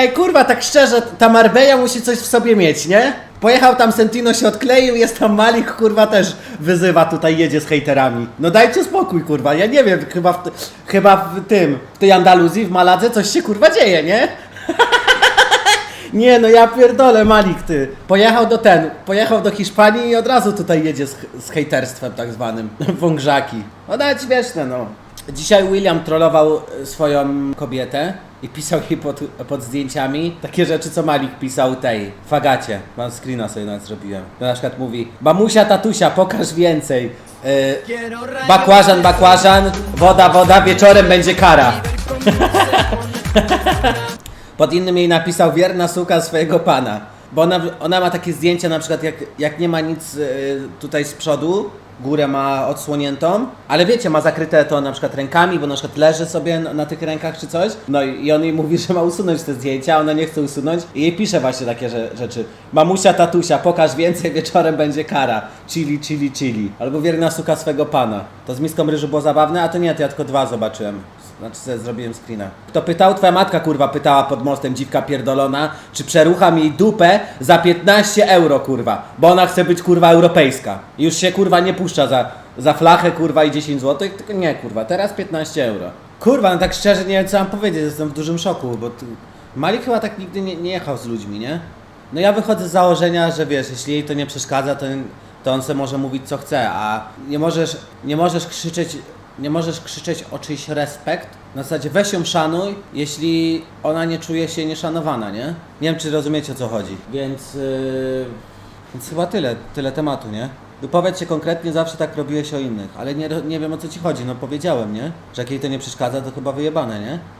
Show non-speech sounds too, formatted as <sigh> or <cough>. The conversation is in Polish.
Ej, kurwa, tak szczerze, ta Marbella musi coś w sobie mieć, nie? Pojechał tam Sentino, się odkleił, jest tam Malik, kurwa, też wyzywa, tutaj jedzie z hejterami. No dajcie spokój, kurwa, ja nie wiem, chyba w, chyba w tym, w tej Andaluzji, w Maladze coś się, kurwa, dzieje, nie? <laughs> Nie, no ja pierdolę, Malik, ty. Pojechał do ten, pojechał do Hiszpanii i od razu tutaj jedzie z, z hejterstwem tak zwanym. <laughs> Wągrzaki. No nawet śmieszne, no. Dzisiaj William trollował e, swoją kobietę i pisał jej pod, pod zdjęciami takie rzeczy, co Malik pisał tej fagacie. Mam screena sobie nawet zrobiłem. Na przykład mówi, mamusia, tatusia, pokaż więcej. Yy, bakłażan, bakłażan, woda, woda, wieczorem będzie kara. <laughs> Pod innym jej napisał wierna suka swojego pana. Bo ona, ona ma takie zdjęcia na przykład jak, jak nie ma nic y, tutaj z przodu, górę ma odsłoniętą, ale wiecie, ma zakryte to na przykład rękami, bo na przykład leży sobie na, tych rękach czy coś. No i, i on jej mówi, <laughs> że ma usunąć te zdjęcia, ona nie chce usunąć i jej pisze właśnie takie że, rzeczy. Mamusia, tatusia, pokaż więcej, <laughs> wieczorem będzie kara. Chili, chili, chili. Albo wierna suka swego pana. To z miską ryżu było zabawne, a to nie, to ja tylko dwa zobaczyłem. Znaczy zrobiłem screena. Kto pytał? Twoja matka kurwa pytała pod mostem, dziwka pierdolona, czy przerucham jej dupę za 15 euro kurwa, bo ona chce być kurwa europejska. Już się kurwa nie puszcza za, za flachę kurwa i 10 zł, tylko nie kurwa, teraz 15 euro. Kurwa, no tak szczerze nie wiem co mam powiedzieć, jestem w dużym szoku, bo tu... Malik chyba tak nigdy nie, nie jechał z ludźmi, nie? No ja wychodzę z założenia, że wiesz, jeśli jej to nie przeszkadza, to, to on se może mówić co chce, a nie możesz, nie możesz krzyczeć nie możesz krzyczeć o czyjś respekt. Na zasadzie weź ją szanuj, jeśli ona nie czuje się nieszanowana, nie? Nie wiem, czy rozumiecie o co chodzi. Więc, yy, więc chyba tyle, tyle tematu, nie? Wypowiedz się konkretnie, zawsze tak robiłeś o innych, ale nie, nie wiem o co ci chodzi, no powiedziałem, nie? Że jak jej to nie przeszkadza, to chyba wyjebane, nie?